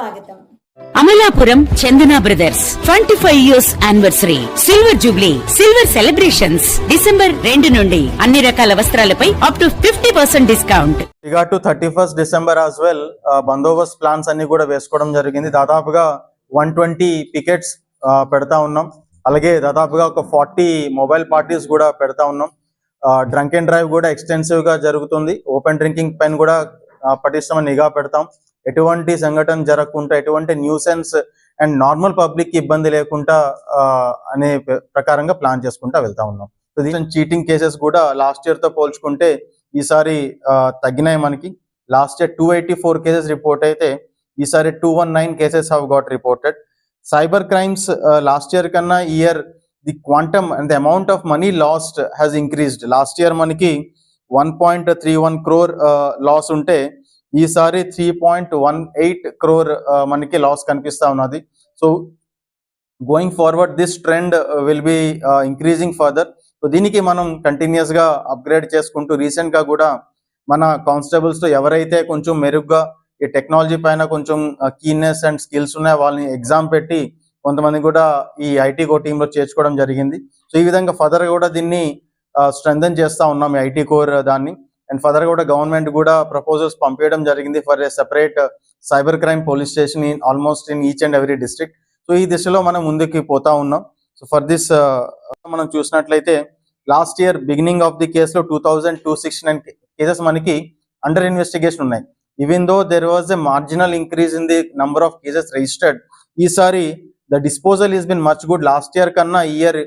స్వాగతం. Amalapuram Chandana brothers twenty five years anniversary silver jubilee silver celebrations December రెండు నుండి అన్ని రకాల వస్త్రాలపై up to fifty percent discount ఇక to thirty first December as well Bandobast plans అన్ని కూడా వేసుకోవడం జరిగింది. దాదాపుగా వన్ ట్వంటీ పికెట్స్ పెడతా ఉన్నాం. అలాగే దాదాపుగా ఒక ఫార్టీ మొబైల్ పార్టీస్ కూడా పెడతా ఉన్నాం. డ్రంక్ అండ్ డ్రైవ్ కూడా ఎక్స్టెన్సివ్గా జరుగుతుంది. ఓపెన్ డ్రింకింగ్ పైన కూడా పటిష్టమైన నిఘా పెడతాం. ఎటువంటి సంఘటన జరగకుండా ఎటువంటి న్యూసెన్స్ అండ్ నార్మల్ పబ్లిక్కి ఇబ్బంది లేకుండా అనే ప్రకారంగా ప్లాన్ చేసుకుంటా వెళ్తా ఉన్నాం. చీటింగ్ కేసెస్ కూడా లాస్ట్ ఇయర్తో పోల్చుకుంటే ఈసారి ఆ, తగ్గినాయి మనకి. Last year two eighty four cases report అయితే ఈసారి two one nine cases have got reported cyber crimes last year కన్నా year the quantum and the amount of money lost has increased last year మనకి one point three one crore loss ఉంటే ఈసారి three point one eight crore మనకి loss కనిపిస్తా ఉన్నది. So going forward this trend will be increasing further so దీనికి మనం కంటిన్యూస్గా upgrade చేసుకుంటూ రీసెంట్గా కూడా మన కానిస్టేబుల్స్తో ఎవరైతే కొంచెం మెరుగ్గా ఈ టెక్నాలజీ పైన కొంచెం కీన్నెస్ అండ్ స్కిల్స్ ఉన్నాయి వాళ్ళని ఎగ్జామ్ పెట్టి కొంతమంది కూడా ఈ ఐటీ కోర్ టీంలో చేర్చుకోవడం జరిగింది. సో ఈ విధంగా ఫర్దర్ కూడా దీన్ని స్ట్రెంథన్ చేస్తా ఉన్నాం ఈ ఐటీ కోర్ దాన్ని. అండ్ ఫర్దర్ కూడా గవర్నమెంట్ కూడా ప్రపోజల్స్ పంపించడం జరిగింది for a separate cyber crime police station in almost in each and every district so ఈ దిశలో మనం ముందుకి పోతా ఉన్నాం. సో ఫర్ దిస్ మనం చూసినట్లయితే last year beginning of the కేసులో two thousand two sixty nine cases మనకి అండర్ ఇన్వెస్టిగేషన్ ఉన్నాయి. Even though there was a marginal increase in the number of cases registered ఈసారి the disposal is been much good last year కన్నా ఈ year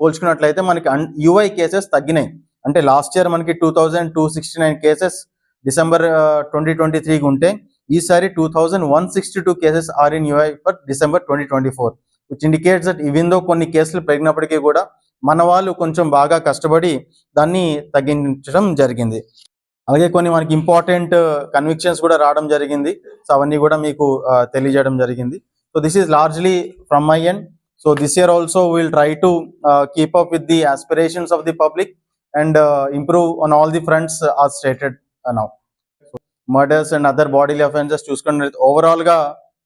పోల్చుకున్నట్లయితే మనకి UI cases తగ్గినాయి. అంటే last year మనకి two thousand two sixty nine cases December twenty twenty త్రీకి ఉంటే ఈసారి two thousand one sixty two cases are in UI for December twenty twenty four which indicates that even though కొన్ని కేసులు పెరిగినప్పటికీ కూడా మన వాళ్ళు కొంచెం బాగా కష్టపడి దాన్ని తగ్గించడం జరిగింది. అలాగే కొన్ని మనకి ఇంపార్టెంట్ కన్విక్షన్స్ uh, కూడా రావడం జరిగింది. సో అవన్నీ కూడా మీకు uh, తెలియజేయడం జరిగింది. So this is largely from my end so this year also will try to keep up with the aspirations of the public and improve on all the fronts are stated now murders and other bodily offences చూసుకున్నట్లయితే ఓవరాల్గా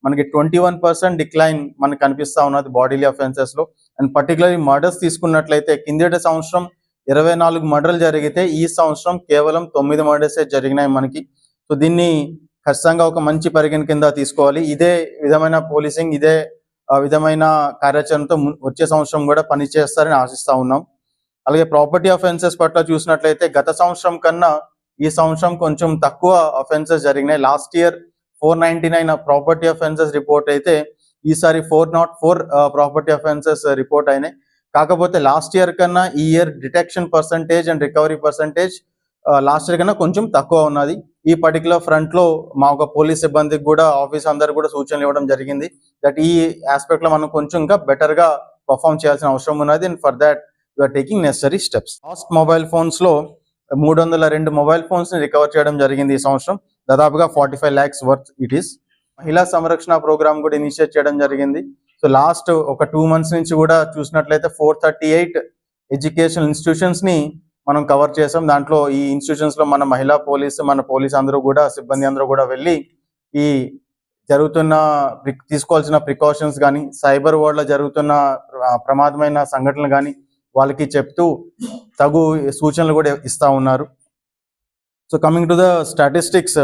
మనకి twenty one percent decline మనకి కనిపిస్తా ఉన్నది bodily అఫెన్సెస్లో. And particularly murders తీసుకున్నట్లయితే కిందటి సంవత్సరం ఇరవై నాలుగు మర్డర్లు జరిగితే ఈ సంవత్సరం కేవలం తొమ్మిది మర్డర్సే జరిగినాయి మనకి. సో దీన్ని ఖచ్చితంగా ఒక మంచి పరిగణ కింద తీసుకోవాలి. ఇదే విధమైన పోలీసింగ్ ఇదే విధమైన కార్యాచరణతో వచ్చే సంవత్సరం కూడా పని చేస్తారని ఆశిస్తా ఉన్నాం. అలాగే ప్రాపర్టీ అఫెన్సెస్ పట్ల చూసినట్లయితే గత సంవత్సరం కన్నా ఈ సంవత్సరం కొంచెం తక్కువ అఫెన్సెస్ జరిగినాయి. Last year four ninety nine property offences report అయితే ఈసారి four nought four property offences report అయినాయి. కాకపోతే లాస్ట్ ఇయర్ కన్నా ఈ year detection percentage and recovery percentage last year కన్నా కొంచెం తక్కువ ఉన్నది. ఈ పర్టికులర్ ఫ్రంట్లో మా ఒక పోలీస్ సిబ్బందికి కూడా ఆఫీస్ అందరు కూడా సూచనలు ఇవ్వడం జరిగింది. దట్ ఈ ఆస్పెక్ట్లో మనం కొంచెం ఇంకా బెటర్గా పర్ఫామ్ చేయాల్సిన అవసరం ఉన్నది. And for that you're taking necessary steps last mobile ఫోన్స్లో మూడు వందల రెండు మొబైల్ ఫోన్స్ని రికవర్ చేయడం జరిగింది ఈ సంవత్సరం. దాదాపుగా forty five lakhs worth it is Mahila Samrakshana programme కూడా ఇనిషియేట్ చేయడం జరిగింది. సో లాస్ట్ ఒక టూ మంత్స్ నుంచి కూడా చూసినట్లయితే ఫోర్ థర్టీ ఎయిట్ ఎడ్యుకేషనల్ ఇన్స్టిట్యూషన్స్ని మనం కవర్ చేసాం దాంట్లో ఈ ఇన్స్టిట్యూషన్స్లో మన మహిళా పోలీస్ మన పోలీస్ అందరూ కూడా సిబ్బంది అందరూ కూడా వెళ్ళి ఈ జరుగుతున్న తీసుకోవాల్సిన ప్రికాషన్స్ కానీ సైబర్ వరల్డ్లో జరుగుతున్న ప్రమాదమైన సంఘటనలు కానీ వాళ్ళకి చెప్తూ తగు సూచనలు కూడా ఇస్తా ఉన్నారు. So coming to the statistics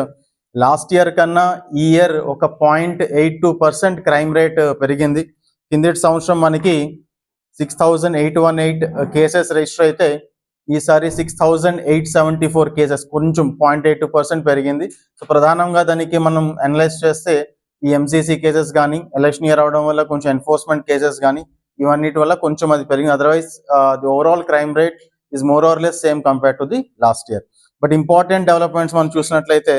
last year కన్నా ఈ ఇయర్ ఒక point eight two percent crime rate పెరిగింది. కిందటి సంవత్సరం మనకి six thousand eight one eight cases register అయితే ఈసారి six thousand eight seventy four cases కొంచెం పాయింట్ ఎయిట్ టూ పర్సెంట్ పెరిగింది. సో ప్రధానంగా దానికి మనం అనలైజ్ చేస్తే ఈ ఎంసీసీ కేసెస్ కానీ ఎలక్షన్ ఇయర్ అవడం వల్ల కొంచెం ఎన్ఫోర్స్మెంట్ కేసెస్ కానీ ఇవన్నిటి వల్ల కొంచెం అది పెరిగింది. Otherwise the overall crime rate is more or less same compare to the last year but important developments మనం చూసినట్లయితే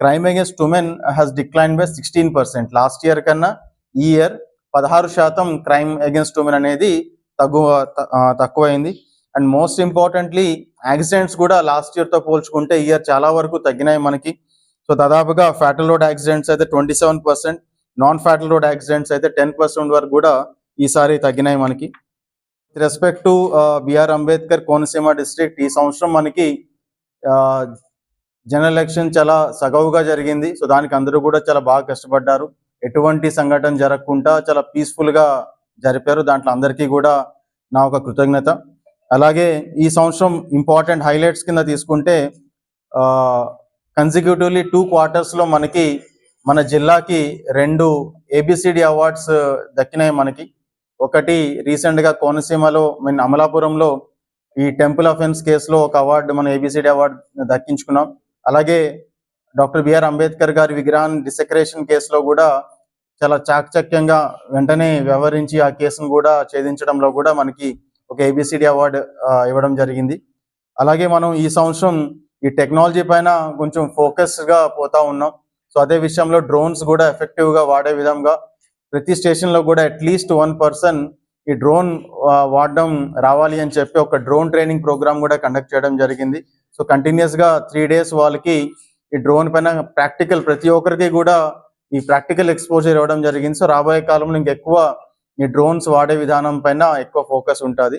crime against women has decline by sixteen percent last year కన్నా ఈ ఇయర్ పదహారు శాతం క్రైమ్ అగేన్స్ట్ ఉమెన్ అనేది తగ్గు తక్కువైంది. And most importantly accidents కూడా లాస్ట్ ఇయర్తో పోల్చుకుంటే ఈ ఇయర్ చాలా వరకు తగ్గినాయి మనకి. సో దాదాపుగా ఫ్యాటల్ రోడ్ యాక్సిడెంట్స్ అయితే twenty seven percent non fatal road accidents అయితే టెన్ పర్సెంట్ వరకు కూడా ఈసారి తగ్గినాయి మనకి. Respect to BR Ambedkar Konaseema district ఈ సంవత్సరం మనకి జనరల్ ఎలక్షన్ చాలా సగవుగా జరిగింది. సో దానికి అందరూ కూడా చాలా బాగా కష్టపడ్డారు. ఎటువంటి సంఘటన జరగకుండా చాలా పీస్ఫుల్గా జరిపారు. దాంట్లో అందరికీ కూడా నా ఒక కృతజ్ఞత. అలాగే ఈ సంవత్సరం ఇంపార్టెంట్ హైలైట్స్ కింద తీసుకుంటే కన్సిక్యూటివ్లీ టూ క్వార్టర్స్లో మనకి మన జిల్లాకి రెండు ఏబిసిడి అవార్డ్స్ దక్కినాయి మనకి. ఒకటి రీసెంట్గా కోనసీమలో మేము అమలాపురంలో ఈ టెంపుల్ అఫెన్స్ కేసులో ఒక అవార్డు మనం ఏబిసిడి అవార్డు దక్కించుకున్నాం. అలాగే డాక్టర్ బిఆర్ అంబేద్కర్ గారి విగ్రహాన్ని డిసెక్రేషన్ కేసులో కూడా చాలా చాకచక్యంగా వెంటనే వ్యవహరించి ఆ కేసును కూడా ఛేదించడంలో కూడా మనకి ఒక ఏబిసిడి అవార్డు ఇవ్వడం జరిగింది. అలాగే మనం ఈ సంవత్సరం ఈ టెక్నాలజీ పైన కొంచెం ఫోకస్గా పోతా ఉన్నాం. సో అదే విషయంలో డ్రోన్స్ కూడా ఎఫెక్టివ్గా వాడే విధంగా ప్రతి స్టేషన్లో కూడా అట్లీస్ట్ వన్ పర్సన్ ఈ డ్రోన్ వాడడం రావాలి అని చెప్పి ఒక డ్రోన్ ట్రైనింగ్ ప్రోగ్రామ్ కూడా కండక్ట్ చేయడం జరిగింది. సో కంటిన్యూస్గా త్రీ డేస్ వాళ్ళకి ఈ డ్రోన్ పైన ప్రాక్టికల్ ప్రతి ఒక్కరికి కూడా ఈ ప్రాక్టికల్ ఎక్స్పోజర్ ఇవ్వడం జరిగింది. సో రాబోయే కాలంలో ఇంకెక్కువ ఈ డ్రోన్స్ వాడే విధానం పైన ఎక్కువ ఫోకస్ ఉంటుంది.